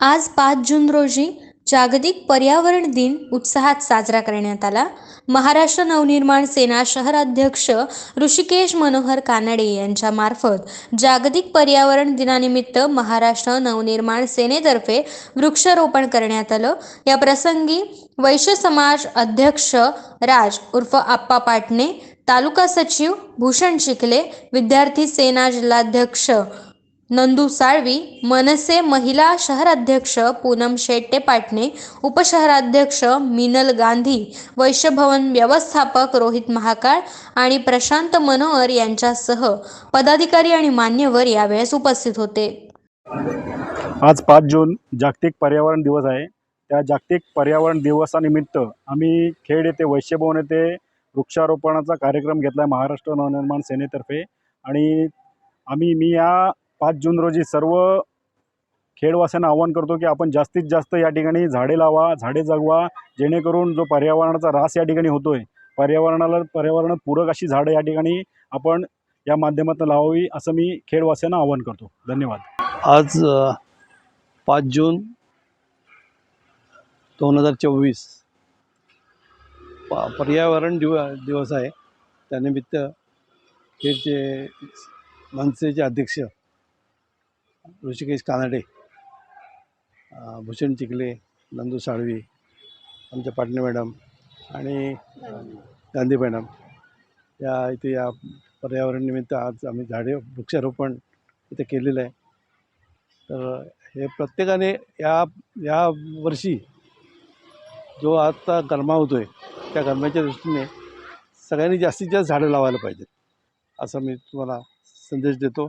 आज पाच जून रोजी जागतिक पर्यावरण दिन उत्साहात साजरा करण्यात आला. महाराष्ट्र नवनिर्माण सेना शहराध्यक्ष ऋषिकेश मनोहर कानडे यांच्या मार्फत जागतिक पर्यावरण दिनानिमित्त महाराष्ट्र नवनिर्माण सेनेतर्फे वृक्षारोपण करण्यात आलं. या प्रसंगी वैश्य समाज अध्यक्ष राज उर्फ आप्पा पाटणे तालुका सचिव भूषण शिकले विद्यार्थी सेना जिल्हाध्यक्ष नंदू साळवी मनसे महिला शहराध्यक्ष पूनम शेट्टे पाटणे उपशहराध्यक्ष मिनल गांधी वैश्यभवन व्यवस्थापक रोहित महाकाळ आणि प्रशांत मनोहर यांच्यासह पदाधिकारी आणि मान्यवर यावेळेस उपस्थित होते. आज पाच जून जागतिक पर्यावरण दिवस आहे. त्या जागतिक पर्यावरण दिवसानिमित्त आम्ही खेड येथे वैश्यभवन येथे वृक्षारोपणाचा कार्यक्रम घेतला आहे महाराष्ट्र नवनिर्माण सेनेतर्फे आणि आम्ही मी या पाच जून रोजी सर्व खेडवासियांना आवाहन करतो की आपण जास्तीत जास्त या ठिकाणी झाडे लावा झाडे जगवा जेणेकरून जो पर्यावरणाचा ऱ्हास या ठिकाणी होतो आहे पर्यावरणाला पर्यावरणात पूरक अशी झाडं या ठिकाणी आपण या माध्यमातून लावावी असं मी खेडवासियांना आवाहन करतो. धन्यवाद. आज पाच जून दोन हजार चोवीस पर्यावरण दिव दिवस आहे. त्यानिमित्त हे जे मनसेचे अध्यक्ष ऋषिकेश कानडे भूषण चिखले नंदू साळवी आमच्या पाटणे मॅडम आणि गांधी मॅडम. या इथे या पर्यावरण निमित्त आज आम्ही झाडे वृक्षारोपण इथे केलेलं आहे. तर हे प्रत्येकाने या या वर्षी जो आता गरमा होतो आहे त्या गरम्याच्या दृष्टीने सगळ्यांनी जास्तीत जास्त झाडं लावायला पाहिजेत असा मी तुम्हाला संदेश देतो.